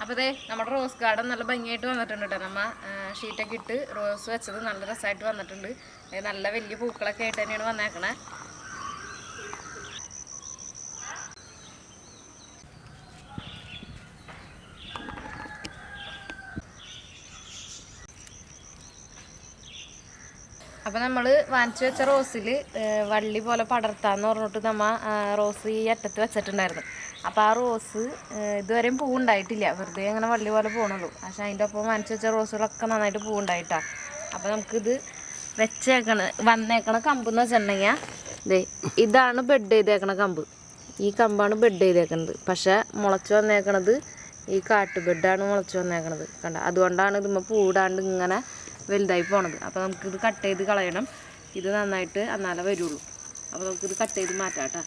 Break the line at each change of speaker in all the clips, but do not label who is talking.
അപ്പോൾ ദേ നമ്മുടെ rose garden നല്ല ഭംഗിയായിട്ട് വന്നിട്ടുണ്ട് കേട്ടോ. നമ്മ ഷീറ്റൊക്കെ ഇട്ട് റോസ് വെച്ചത് നല്ല രസമായിട്ട് വന്നിട്ടുണ്ട്. നല്ല വലിയ പൂക്കളൊക്കെ ആയിട്ട് തന്നെയാണ് വന്നേക്കണേ. അപ്പോൾ നമ്മൾ വാങ്ങിച്ചു വെച്ച റോസിൽ വള്ളി പോലെ പടർത്താന്ന് പറഞ്ഞിട്ട് നമ്മ റോസ് ഈ അറ്റത്ത് വെച്ചിട്ടുണ്ടായിരുന്നു. അപ്പോൾ ആ റോസ് ഇതുവരെയും പൂവുണ്ടായിട്ടില്ല. വെറുതെ അങ്ങനെ വള്ളി പോലെ പോകണുള്ളൂ പക്ഷെ അതിന്റെ ഒപ്പം വാങ്ങിച്ചു വെച്ച റോസുകളൊക്കെ നന്നായിട്ട് പൂ ഉണ്ടായിട്ടാ അപ്പോൾ നമുക്കിത് വെച്ചേക്കണ വന്നേക്കണ കമ്പ് എന്ന് വെച്ചിട്ടുണ്ടെങ്കിൽ ഇതാണ് ബെഡ് ചെയ്തേക്കണ കമ്പ്. ഈ കമ്പാണ് ബെഡ് ചെയ്തേക്കണത്. പക്ഷെ മുളച്ച് വന്നേക്കണത് ഈ കാട്ടുബെഡാണ് മുളച്ച് വന്നേക്കണത്. കണ്ട? അതുകൊണ്ടാണ് ഇതുമ്മ പൂടാണ്ട് ഇങ്ങനെ വലുതായി പോണത്. അപ്പോൾ നമുക്കിത് കട്ട് ചെയ്ത് കളയണം. ഇത് നന്നായിട്ട് എന്നാലേ വരുള്ളൂ. അപ്പോൾ നമുക്കിത് കട്ട് ചെയ്ത് മാറ്റാം കേട്ടോ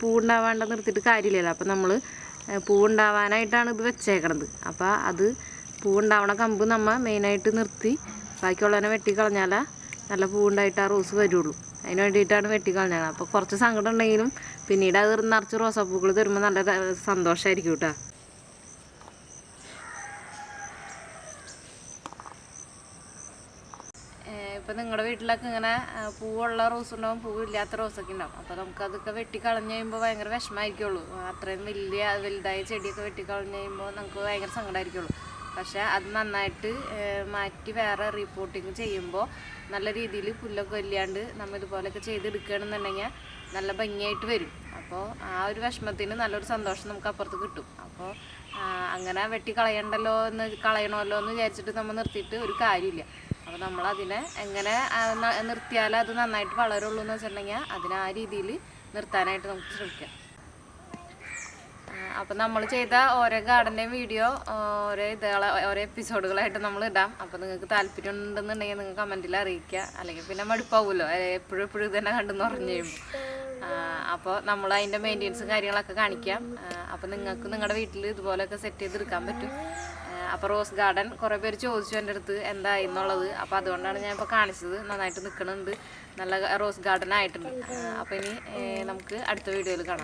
പൂവുണ്ടാവാണ്ട് നിർത്തിയിട്ട് കാര്യമില്ലല്ലോ. അപ്പം നമ്മൾ പൂവുണ്ടാവാനായിട്ടാണ് ഇത് വെച്ചേക്കണത്. അപ്പോൾ അത് പൂവുണ്ടാവണ കമ്പ് നമ്മൾ മെയിനായിട്ട് നിർത്തി ബാക്കിയുള്ളതിനെ വെട്ടിക്കളഞ്ഞാലേ നല്ല പൂവുണ്ടായിട്ട് ആ റോസ് വരുള്ളൂ. അതിന് വേണ്ടിയിട്ടാണ് വെട്ടിക്കളഞ്ഞത്. അപ്പോൾ കുറച്ച് സങ്കടം ഉണ്ടെങ്കിലും പിന്നീട് അത് നിറച്ച് റോസാപ്പൂക്കൾ തരുമ്പോൾ നല്ല സന്തോഷമായിരിക്കും കേട്ടോ. ഇപ്പം നിങ്ങളുടെ വീട്ടിലൊക്കെ ഇങ്ങനെ പൂവുള്ള റോസ് ഉണ്ടാവും പൂവില്ലാത്ത റോസൊക്കെ ഉണ്ടാവും. അപ്പോൾ നമുക്കതൊക്കെ വെട്ടിക്കളഞ്ഞ് കഴിയുമ്പോൾ ഭയങ്കര വിഷമമായിരിക്കുള്ളൂ അത്രയും വലിയ വലുതായ ചെടിയൊക്കെ വെട്ടിക്കളഞ്ഞ് കഴിയുമ്പോൾ നമുക്ക് ഭയങ്കര സങ്കടമായിരിക്കുള്ളൂ പക്ഷേ അത് നന്നായിട്ട് മാറ്റി വേറെ റിപ്പോർട്ടിങ് ചെയ്യുമ്പോൾ നല്ല രീതിയിൽ പുല്ലൊക്കെ ഇല്ലാണ്ട് നമ്മൾ ഇതുപോലെയൊക്കെ ചെയ്തെടുക്കുകയാണെന്നുണ്ടെങ്കിൽ നല്ല ഭംഗിയായിട്ട് വരും. അപ്പോൾ ആ ഒരു വിഷമത്തിന് നല്ലൊരു സന്തോഷം നമുക്ക് അപ്പുറത്ത് കിട്ടും. അപ്പോൾ അങ്ങനെ വെട്ടി കളയണ്ടല്ലോ എന്ന് കളയണമല്ലോ എന്ന് വിചാരിച്ചിട്ട് നമ്മൾ നിർത്തിയിട്ട് ഒരു കാര്യമില്ല. അപ്പോൾ നമ്മൾ അതിനെ എങ്ങനെ ആ, നിർത്തിയാലേ അത് നന്നായിട്ട് വളരുള്ളൂ എന്ന് വെച്ചിട്ടുണ്ടെങ്കിൽ അതിനെ ആ രീതിയിൽ നിർത്താനായിട്ട് നമുക്ക് ശ്രമിക്കാം. അപ്പം നമ്മൾ ചെയ്ത ഓരോ ഗാർഡന്റെയും വീഡിയോ ഓരോ ഇതുകളെ ഓരോ എപ്പിസോഡുകളായിട്ട് നമ്മൾ ഇടാം. അപ്പോൾ നിങ്ങൾക്ക് താല്പര്യം ഉണ്ടെന്നുണ്ടെങ്കിൽ നിങ്ങൾ കമന്റിൽ അറിയിക്കുക. അല്ലെങ്കിൽ പിന്നെ മടുപ്പാവുമല്ലോ എപ്പോഴും എപ്പോഴും ഇത് കണ്ടെന്ന് പറഞ്ഞു കഴിയുമ്പോൾ അപ്പോൾ നമ്മൾ അതിന്റെ മെയിന്റെനൻസും കാര്യങ്ങളൊക്കെ കാണിക്കാം. അപ്പോൾ നിങ്ങൾക്ക് നിങ്ങളുടെ വീട്ടിൽ ഇതുപോലെയൊക്കെ സെറ്റ് ചെയ്തെടുക്കാൻ പറ്റും. അപ്പോൾ റോസ് ഗാർഡൻ കുറേ പേര് ചോദിച്ചു എന്റെ അടുത്ത് എന്തായി എന്നുള്ളത്. അപ്പോൾ അതുകൊണ്ടാണ് ഞാൻ ഇപ്പോൾ കാണിച്ചത്. നന്നായിട്ട് നിൽക്കണുണ്ട് നല്ല റോസ് ഗാർഡൻ ആയിട്ടുണ്ട്. അപ്പോൾ ഇനി നമുക്ക് അടുത്ത വീഡിയോയിൽ കാണാം.